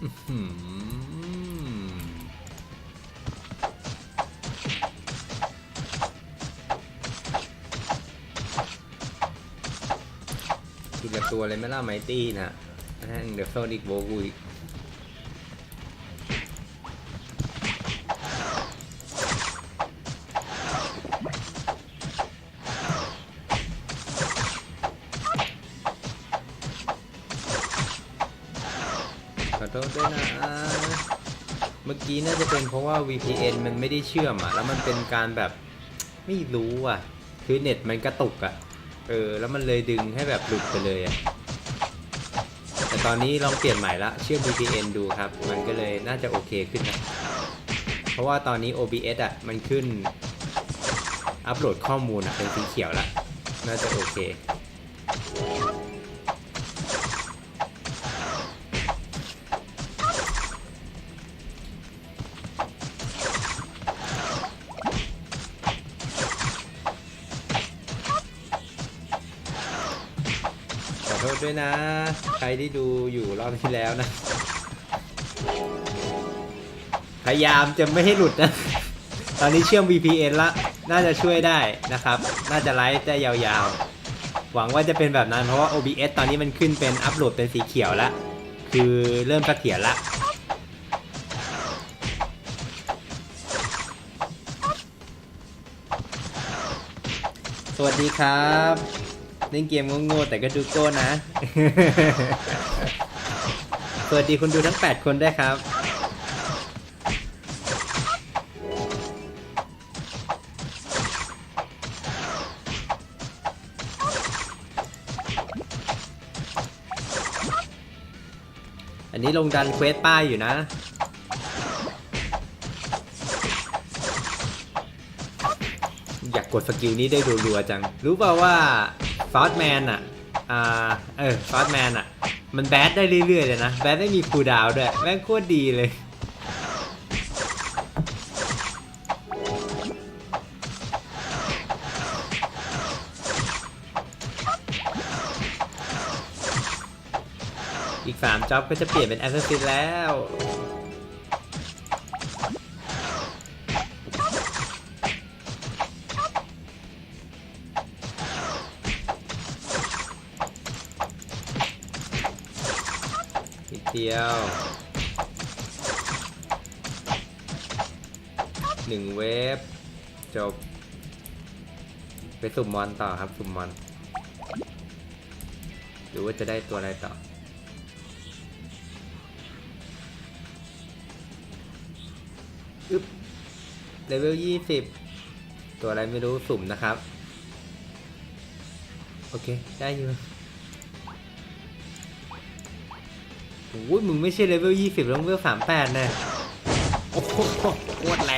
หืมดูกับตัวเลยไหม่ล่าไมตี้น่ะแม่งเดี๋ยวโซนอีกโบกูอีก ขอโทษด้วยนะเมื่อกี้น่าจะเป็นเพราะว่า VPN มันไม่ได้เชื่อมอะ แล้วมันเป็นการแบบไม่รู้อะ คือเน็ตมันกระตุกอะ เออ แล้วมันเลยดึงให้แบบหลุดไปเลยอะ แต่ตอนนี้ลองเปลี่ยนใหม่ละ เชื่อม VPN ดูครับ มันก็เลยน่าจะโอเคขึ้นนะ เพราะว่าตอนนี้ OBS อะ มันขึ้นอัปโหลดข้อมูลอะเป็นสีเขียวละ น่าจะโอเค โทษด้วยนะ ใครที่ดูอยู่รอบที่แล้วนะ พยายามจะไม่ให้หลุดนะ ตอนนี้เชื่อม VPN ละ น่าจะช่วยได้นะครับ น่าจะไลฟ์ได้ยาวๆ หวังว่าจะเป็นแบบนั้นเพราะว่า OBS ตอนนี้มันขึ้นเป็นอัปโหลดเป็นสีเขียวละ คือเริ่มเสถียรละสวัสดีครับ เล่นเกมโง่ๆแต่ก็ดูโก้นะ สวัสดีคุณดูทั้ง 8 คนได้วยครับ อันนี้ลงดันเควสป้ายอยู่นะอยากกดสกิลนี้ได้รัวๆจัง รู้เปล่าว่า ฟอสแมนอะอ่าเออฟอสแมนอะ มันแบดได้เรื่อยๆเลยนะ แบดไม่มีคูลดาวด้วย แม่งโคตรดีเลย อีก3จ็อบก็จะเปลี่ยนเป็นแอสซัสซินแล้ว เดียวหนึ่งเวฟจบ ไปสุ่มมอนต่อครับสุ่มมอนดูว่าจะได้ตัวอะไรต่อ อึ๊บเลเวลยี่สิบตัวอะไรไม่รู้สุ่มนะครับ โอเค ได้อยู่ โอ้ยมึงไม่ใช่เลเวลยี่สิบแล้วเลเวลสามแปดแน่โอ้โหโคตรแร